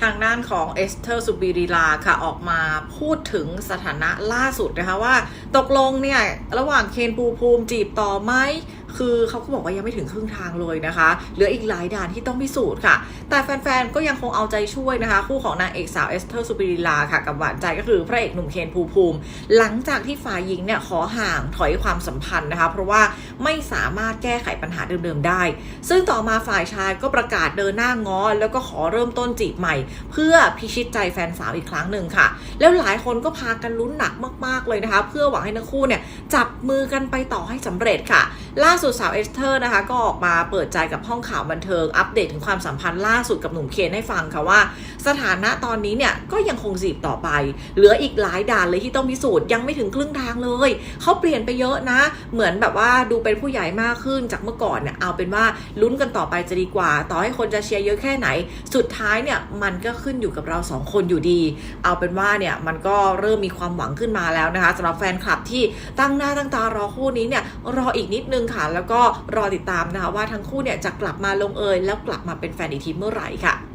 ทางด้านของเอสเธอร์สุบิริลาค่ะออกมาพูดถึงสถานะล่าสุดนะคะว่า ตกลงเนี่ย ระหว่างเคนปูภูมิจีบต่อไหม คือเขาก็บอกว่ายังไม่ถึงครึ่งทางเลยนะคะ เหลืออีกหลายด่านที่ต้องพิสูจน์ค่ะ แต่แฟนๆ ก็ยังคงเอาใจช่วยนะคะ คู่ของนางเอกสาวเอสเธอร์สุบิริลาค่ะ กับหวานใจก็คือพระเอกหนุ่มเคนภูภูมิ หลังจากที่ฝ่ายหญิงเนี่ยขอห่างถอยความสัมพันธ์นะคะ เพราะว่าไม่สามารถแก้ไขปัญหาเดิมๆ ได้ ซึ่งต่อมาฝ่ายชายก็ประกาศเดินหน้าง้อแล้วก็ขอเริ่มต้นจีบใหม่ เพื่อพิชิตใจแฟนสาวอีกครั้งหนึ่งค่ะ แล้วหลายคนก็พากันลุ้นหนักมากๆเลยนะคะ เพื่อหวังให้ทั้งคู่เนี่ยจับมือกันไปต่อให้สำเร็จค่ะ ล่าสุดสาวเอสเธอร์นะคะก็ออกมาเปิดใจกับห้องข่าวบันเทิงอัปเดตถึงความสัมพันธ์ล่าสุดกับหนุ่มเคนให้ฟังค่ะว่า สถานะตอนนี้เนี่ยก็ยังคงจีบต่อไป เหลืออีกหลายด่านเลยที่ต้องพิสูจน์ยังไม่ถึงครึ่งทางเลยเขาเปลี่ยนไปเยอะนะ เหมือนแบบว่าดูเป็นผู้ใหญ่มากขึ้นจากเมื่อก่อนเนี่ยเอาเป็นว่าลุ้นกันต่อไปจะดีกว่า ต่อให้คนจะเชียร์เยอะแค่ไหน สุดท้ายเนี่ยมันก็ขึ้นอยู่กับเราสองคนอยู่ดี เอาเป็นว่าเนี่ยมันก็เริ่มมีความหวังขึ้นมาแล้วนะคะสำหรับแฟนคลับที่ตั้งหน้าตั้งตารอคู่นี้เนี่ยรออีกนิดนึงค่ะ แล้วก็รอติดตามนะคะว่าทั้งคู่เนี่ยจะกลับมาลงเอยแล้วกลับมาเป็นแฟนอีกทีเมื่อไหร่ค่ะ